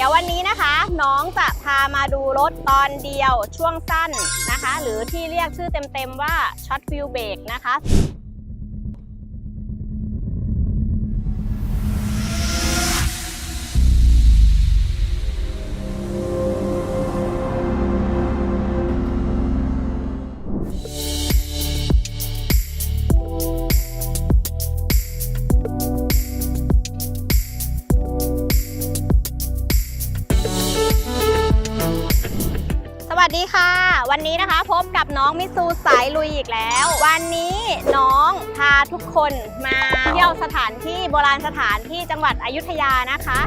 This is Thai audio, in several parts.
ดี๋ยววันนี้นะคะ น้องจะพามาดูรถตอนเดียวช่วงสั้นนะคะ หรือที่เรียกชื่อเต็มๆว่าช็อตฟิลเบรกนะคะ วันนี้นะคะพบกับน้องมิซูสายลุยอีกแล้ว วันนี้น้องพาทุกคนมาเที่ยวสถานที่โบราณสถานที่จังหวัดอยุธยานะคะ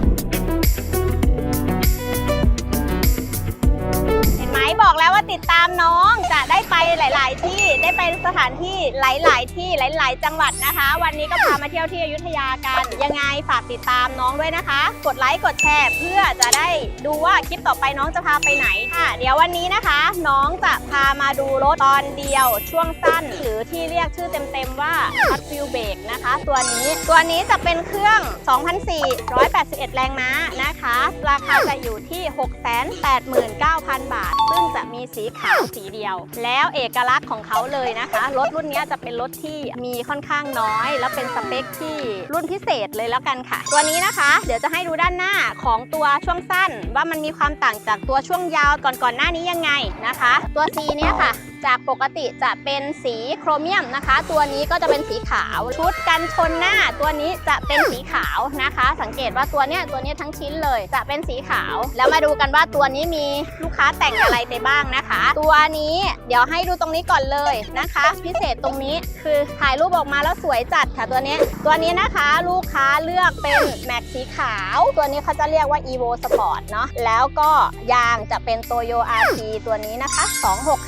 เห็นไหมบอกแล้วว่าติดตามน้องจะได้ไปหลาย ๆ ที่ ได้ไปสถานที่หลาย ๆ ที่หลาย ๆ จังหวัดนะคะ วันนี้ก็พามาเที่ยวที่อยุธยากัน ยังไงฝากติดตามน้องด้วยนะคะ กดไลค์กดแชร์เพื่อจะได้ดูว่าคลิปต่อไปน้องจะพาไปไหนค่ะ เดี๋ยววันนี้นะคะ น้องจะพามาดูรถตอนเดียวช่วงสั้น หรือที่เรียกชื่อเต็ม ๆ ว่า Hot Wheel Brake นะคะ ตัวนี้ตัวนี้จะเป็นเครื่อง 2,481 แรงม้านะคะ ราคาจะอยู่ที่ 689,000 บาท ซึ่งจะมีสีขาวสีเดียว แล้วเอกลักษณ์ของเขาเลยนะคะ รถรุ่นนี้จะเป็นรถที่มีค่อนข้างน้อย และเป็นสเปคที่รุ่นพิเศษเลยแล้วกันค่ะ ตัวนี้นะคะ เดี๋ยวจะให้ดูด้านหน้าของตัวช่วงสั้น ว่ามันมีความต่างจากตัวช่วงยาวก่อนๆหน้านี้ยังไงนะคะ ตัว C เนี้ยค่ะจากปกติจะเป็นสีโครเมียมนะคะ ตัวนี้ก็จะเป็นสีขาว ชุดกันชนหน้า ตัวนี้จะเป็นสีขาวนะคะ สังเกตว่าตัวเนี้ยตัวเนี้ยทั้งชิ้นเลยจะเป็นสีขาว แล้วมาดูกันว่าตัวนี้มีลูกค้าแต่งอะไรไปบ้างนะคะ ตัวนี้เดี๋ยวให้ดูตรงนี้ก่อนเลยนะคะ พิเศษตรงนี้คือถ่ายรูปออกมาแล้วสวยจัดค่ะตัวนี้ตัวนี้นะคะลูกค้าเลือกเป็นแม็กสีขาว ตัวนี้เขาจะเรียกว่า evo sport เนาะแล้วก็ยางจะเป็นโตโย RT ตัวนี้นะคะ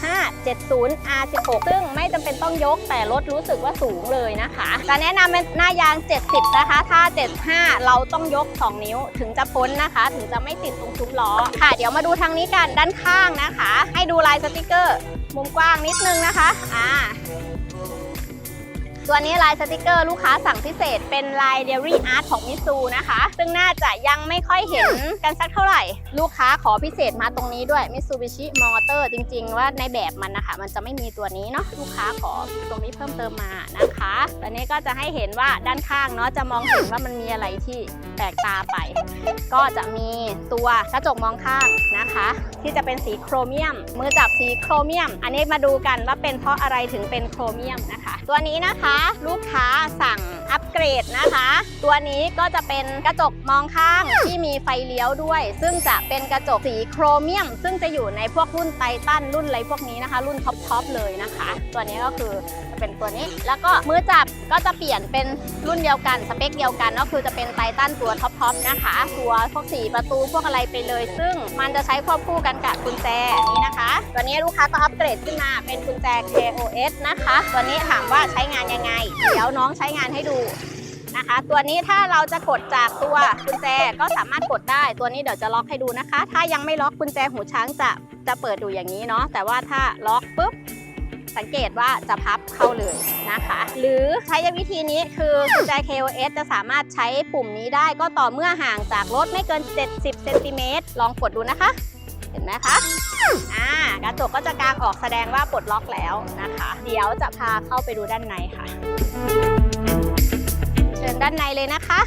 26570 R16 ซึ่งไม่จำเป็นต้องยกแต่รถรู้สึกว่าสูงเลยนะคะจะแนะนำเป็นหน้ายาง 70 นะคะ ถ้า 75 เราต้องยก 2 นิ้วถึงจะพ้นนะคะ ถึงจะไม่ติดตรงชุบล้อค่ะ เดี๋ยวมาดูทางนี้กันด้านข้างนะคะ ให้ดูลายสติกเกอร์ มุมกว้างนิดนึงนะคะอ่า ตัวนี้ลายสติกเกอร์ลูกค้าสั่งพิเศษเป็นลายเดลี่อาร์ตของมิซูนะคะ ซึ่งน่าจะยังไม่ค่อยเห็นกันสักเท่าไหร่ ลูกค้าขอพิเศษมาตรงนี้ด้วยมิซูบิชิมอเตอร์จริง ๆ ว่าในแบบมันนะคะมันจะไม่มีตัวนี้เนาะลูกค้าขอตรงนี้เพิ่มเติมมานะคะตัวนี้ก็จะให้เห็นว่าด้านข้างเนาะจะมองเห็นว่ามันมีอะไรที่แปลกตาไป ก็จะมีตัวกระจกมองข้างนะคะ ที่จะเป็นสีโครเมียม มือจับสีโครเมียม อันนี้มาดูกันว่าเป็นเพราะอะไรถึงเป็นโครเมียมนะคะ ตัวนี้นะคะลูกค้าสั่งอัปเกรดนะคะ ตัวนี้ก็จะเป็นกระจกมองข้างที่มีไฟเลี้ยวด้วย ซึ่งจะเป็นกระจกสีโครเมียม ซึ่งจะอยู่ในพวกรุ่นไททันรุ่นอะไรพวกนี้นะคะ รุ่นท็อปๆเลยนะคะ ตัวนี้ก็คือจะเป็นตัวนี้ แล้วก็มือจับก็จะเปลี่ยนเป็นรุ่นเดียวกันสเปคเดียวกันก็คือจะเป็นไททันตัวท็อปๆนะคะ ตัวพวกสีประตูพวกอะไรไปเลย ซึ่งมันจะใช้ควบคู่กันกับกุญแจนี้นะคะ ตัวนี้ลูกค้าก็อัปเกรดขึ้นมาเป็นกุญแจ KOS นะคะ ตัวนี้ถามว่าใช้งานยังไง เดี๋ยวน้องใช้งานให้ดูนะคะ ตัวนี้ถ้าเราจะกดจากตัวกุญแจก็สามารถกดได้ ตัวนี้เดี๋ยวจะล็อกให้ดูนะคะ ถ้ายังไม่ล็อกกุญแจหูช้างจะจะเปิดดูอย่างนี้เนาะแต่ว่าถ้าล็อกปุ๊บสังเกตว่าจะพับเข้าเลยนะคะ หรือใช้วิธีนี้คือกุญแจ KOS จะสามารถใช้ปุ่มนี้ได้ก็ต่อเมื่อห่างจากรถไม่เกิน 70เซนติเมตรลองกดดูนะคะ เห็นไหมคะอ่ากระจกก็จะกางออกแสดงว่าปลดล็อกแล้วนะคะ เดี๋ยวจะพาเข้าไปดูด้านในค่ะ เชิญด้านในเลยนะคะ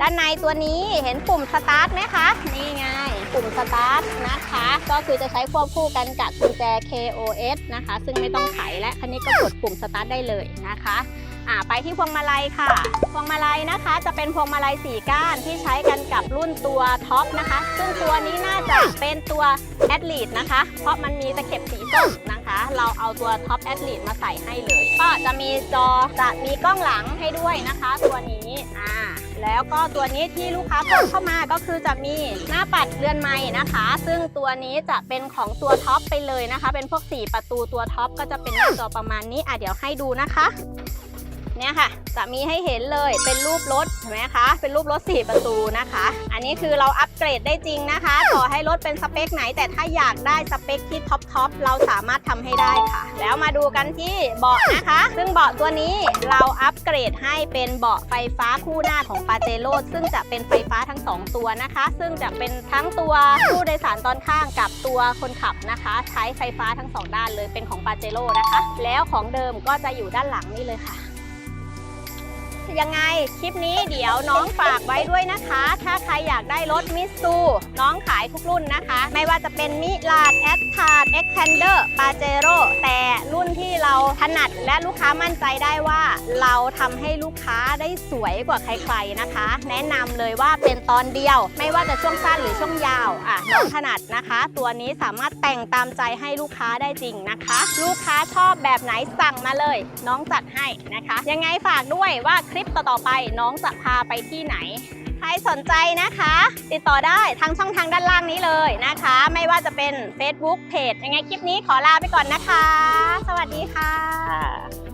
ด้านในตัวนี้เห็นปุ่มสตาร์ทไหมคะ นี่ไงปุ่มสตาร์ทนะคะ ก็คือจะใช้ควบคู่กันกับกุญแจ KOS นะคะ ซึ่งไม่ต้องไขและคันนี้ก็กดปุ่มสตาร์ทได้เลยนะคะ อ่าไปที่พวงมาลัยค่ะ พวงมาลัยนะคะจะเป็นพวงมาลัย4ก้านที่ใช้กันกับรุ่นตัวท็อปนะคะ ซึ่งตัวนี้น่าจะเป็นตัวแอดลีดนะคะ เพราะมันมีตะเข็บสีส้มนะคะ เราเอาตัวท็อปแอดลีดมาใส่ให้เลย ก็จะมีจอจะมีกล้องหลังให้ด้วยนะคะ ตัวนี้อ่าแล้วก็ตัวนี้ที่ลูกค้าเพิ่มเข้ามาก็คือจะมีหน้าปัดเรือนไม้นะคะ ซึ่งตัวนี้จะเป็นของตัวท็อปไปเลยนะคะ เป็นพวก 4 ประตูตัวท็อปก็จะเป็นหน้าจอประมาณนี้อะเดี๋ยวให้ดูนะคะ เนี่ยค่ะจะมีให้เห็นเลยเป็นรูปรถเห็นไหมคะเป็นรูปรถ4ประตูนะคะ อันนี้คือเราอัปเกรดได้จริงนะคะ ต่อให้รถเป็นสเปคไหน แต่ถ้าอยากได้สเปคที่ท็อปทอปเราสามารถทำให้ได้ค่ะ แล้วมาดูกันที่เบาะนะคะ ซึ่งเบาะตัวนี้เราอัปเกรดให้เป็นเบาะไฟฟ้าคู่หน้าของปาเจโร่ซึ่งจะเป็นไฟฟ้าทั้ง 2 ตัวนะคะ ซึ่งจะเป็นทั้งตัวผู้โดยสารตอนข้างกับตัวคนขับนะคะ ใช้ไฟฟ้าทั้งสองด้านเลยเป็นของปาเจโร่นะคะ แล้วของเดิมก็จะอยู่ด้านหลังนี่เลยค่ะ ยังไงคลิปนี้เดี๋ยวน้องฝากไว้ด้วยนะคะ ถ้าใครอยากได้รถมิสซูน้องขายทุกรุ่นนะคะ ไม่ว่าจะเป็นมิลานแอสทาร์ดเอ็กแพนเดอร์ปาเจโร่แต่รุ่น นัดและลูกค้ามั่นใจได้ว่าเราทำให้ลูกค้าได้สวยกว่าใครๆนะคะ แนะนำเลยว่าเป็นตอนเดียว ไม่ว่าจะช่วงสั้นหรือช่วงยาวอะน้องถนัดนะคะ ตัวนี้สามารถแต่งตามใจให้ลูกค้าได้จริงนะคะ ลูกค้าชอบแบบไหนสั่งมาเลย น้องจัดให้นะคะ ยังไงฝากด้วยว่าคลิปต่อๆไปน้องจะพาไปที่ไหน ใครสนใจนะคะ ติดต่อได้ทางช่องทางด้านล่างนี้เลยนะคะ ไม่ว่าจะเป็น Facebook เพจยังไงคลิปนี้ขอลาไปก่อนนะคะ สวัสดีค่ะ